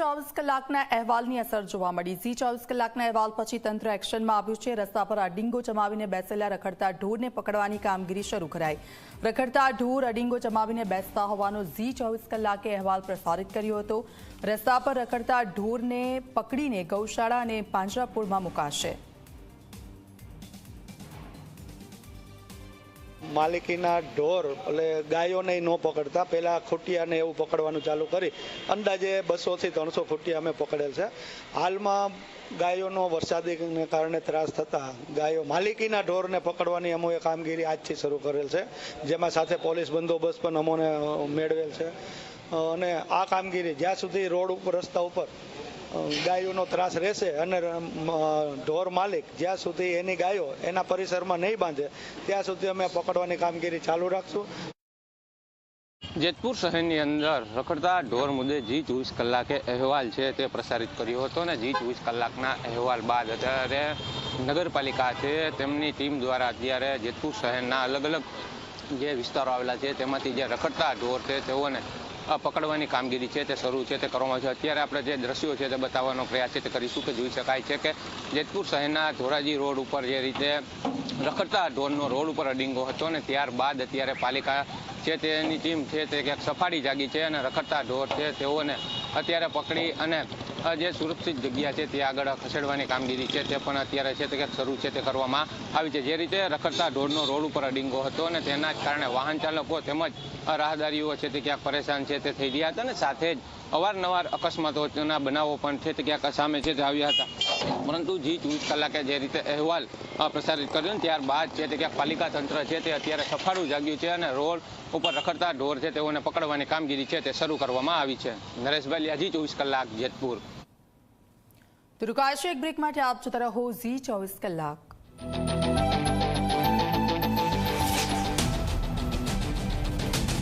ચોવીસ કલાકના અહેવાલની અસર જોવા મળી. ઝી ચોવીસ કલાકના અહેવાલ પછી તંત્ર એક્શનમાં આવ્યું છે. રસ્તા પર અડિંગો જમાવીને બેસેલા રખડતા ઢોરને પકડવાની કામગીરી શરૂ કરાઈ. રખડતા ઢોર અડિંગો જમાવીને બેસતા હોવાનો ઝી ચોવીસ કલાકે અહેવાલ પ્રસારિત કર્યો હતો. રસ્તા પર રખડતા ઢોરને પકડીને ગૌશાળા અને પાંજરાપોળમાં મુકાશે. માલિકીના ઢોર, એટલે ગાયોને ન પકડતા. પહેલાં ખૂટિયાને એવું પકડવાનું ચાલુ કરી. અંદાજે બસોથી ત્રણસો ખૂટિયા અમે પકડેલ છે. હાલમાં ગાયોનો વરસાદીને કારણે ત્રાસ થતા ગાયો માલિકીના ઢોરને પકડવાની અમોએ કામગીરી આજથી શરૂ કરેલ છે. જેમાં સાથે પોલીસ બંદોબસ્ત પણ અમોને મેળવેલ છે. અને આ કામગીરી જ્યાં સુધી રોડ ઉપર, રસ્તા ઉપર ગાયોનો ત્રાસ રહેશે અને ઢોર માલિક જ્યાં સુધી એની ગાયો એના પરિસરમાં નહીં બાંધે, ત્યાં સુધી અમે પકડવાની કામગીરી ચાલુ રાખશું. જેતપુર શહેરની અંદર રખડતા ઢોર મુદ્દે જી ચોવીસ કલાકે અહેવાલ છે તે પ્રસારિત કર્યો હતો અને જી ચોવીસ કલાકના અહેવાલ બાદ અત્યારે નગરપાલિકા છે તેમની ટીમ દ્વારા અત્યારે જેતપુર શહેરના અલગ અલગ જે વિસ્તારો આવેલા છે તેમાંથી જે રખડતા ઢોર છે તેઓને પકડવાની કામગીરી છે, તે શરૂ છે, તે કરવામાં છે. અત્યારે આપણે જે દ્રશ્યો છે તે બતાવવાનો પ્રયાસ છે તે કરીશું કે જોઈ શકાય છે કે જેતપુર શહેરના ધોરાજી રોડ ઉપર જે રીતે રખડતા ઢોરનો રોડ ઉપર અડિંગો હતો અને ત્યારબાદ અત્યારે પાલિકા છે તેની ટીમ છે તે ક્યાંક સફાળી જાગી છે અને રખડતા ઢોર છે તેઓને અત્યારે પકડી અને જે સુરક્ષિત જગ્યા છે તે આગળ ખસેડવાની કામગીરી છે તે પણ અત્યારે છે તે ક્યાંક શરૂ છે તે કરવામાં આવી છે જે રીતે રખડતા ઢોરનો રોડ ઉપર અડિંગો હતો અને તેના જ કારણે વાહન ચાલકો તેમજ રાહદારીઓ છે તે ક્યાંક પરેશાન છે તે થઈ રહ્યા હતા અને સાથે જ અવારનવાર અકસ્માતોના બનાવો પણ છે તે ક્યાંક સામે છે તે આવ્યા હતા પરંતુ જી ચોવીસ કલાકે જે રીતે અહેવાલ પ્રસારિત કર્યો ને ત્યારબાદ છે તે ક્યાંક પાલિકા તંત્ર છે તે અત્યારે સફાળું જાગ્યું છે અને રોડ ઉપર રખડતા ઢોર છે તેઓને પકડવાની કામગીરી છે તે શરૂ કરવામાં આવી છે નરેશભાઈ જી ચોવીસ કલાક જેતપુર તો રૂકાશે એક બ્રેક માટે આપ જોતા રહો ઝી ચોવીસ કલાક.